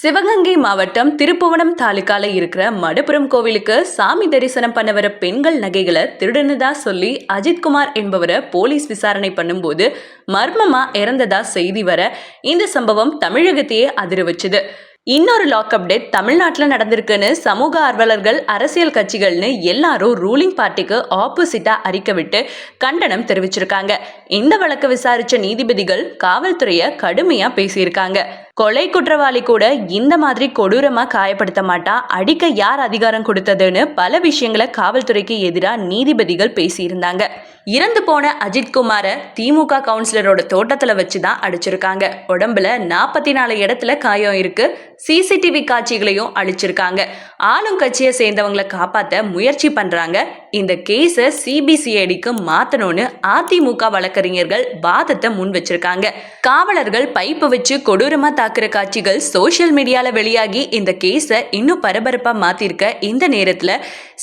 சிவகங்கை மாவட்டம் திருப்புவனம் தாலுக்கால இருக்கிற மடுபுறம் கோவிலுக்கு சாமி தரிசனம் பண்ண வர பெண்கள் நகைகளை திருடுனதா சொல்லி அஜித்குமார் என்பவரை போலீஸ் விசாரணை பண்ணும்போது மர்மமா இறந்ததா செய்தி வர இந்த சம்பவம் தமிழகத்தையே அதிர வச்சுது. இன்னொரு லாக் அப்டேட் தமிழ்நாட்டில் நடந்திருக்குன்னு சமூக ஆர்வலர்கள் அரசியல் கட்சிகள்னு எல்லாரும் ரூலிங் பார்ட்டிக்கு ஆப்போசிட்டா அறிக்கை விட்டு கண்டனம் தெரிவிச்சிருக்காங்க. இந்த வழக்கை விசாரிச்ச நீதிபதிகள் காவல்துறையை கடுமையா பேசியிருக்காங்க. கொலை குற்றவாளி கூட இந்த மாதிரி கொடூரமா காயப்படுத்த மாட்டான் அடிக்க யார் அதிகாரம் கொடுத்ததுன்னு பல விஷயங்களை காவல்துறைக்கு எதிராக நீதிபதிகள் பேசியிருந்தாங்க. இறந்து போன அஜித்குமாரை திமுக கவுன்சிலரோட தோட்டத்துல வச்சு தான் அடிச்சிருக்காங்க. உடம்புல நாற்பத்தி நாலு இடத்துல காயம் இருக்கு. சிசிடிவி காட்சிகளையும் அழிச்சிருக்காங்க. ஆளும் கட்சியை சேர்ந்தவங்களை காப்பாத்த முயற்சி பண்றாங்க. இந்த கேஸை சிபிசிஐடிக்கு மாத்தணும்னு அதிமுக வழக்கறிஞர்கள் வாதத்தை முன் வச்சிருக்காங்க. காவலர்கள் பைப்பு வச்சு கொடூரமா தாக்குற காட்சிகள் சோஷியல் மீடியால வெளியாகி இந்த கேஸை இன்னும் பரபரப்பா மாத்திருக்க இந்த நேரத்துல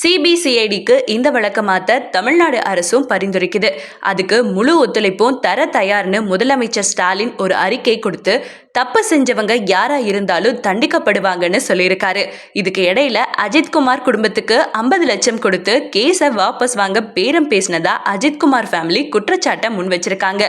சிபிசிஐடிக்கு இந்த வழக்க மாத்த தமிழ்நாடு அரசும் பரிந்துரைக்குது. அதுக்கு முழு ஒத்துழைப்பும் தர தயார்னு முதலமைச்சர் ஸ்டாலின் ஒரு அறிக்கை கொடுத்து தப்பு செஞ்சவங்க யாரா இருந்தாலும் தண்டிக்கப்படுவாங்கன்னு சொல்லியிருக்காரு. இதுக்கு இடையில அஜித்குமார் குடும்பத்துக்கு ஐம்பது லட்சம் கொடுத்து கேஸை வாபஸ் வாங்க பேரம் பேசினதா அஜித்குமார் ஃபேமிலி குற்றச்சாட்டை முன் வச்சிருக்காங்க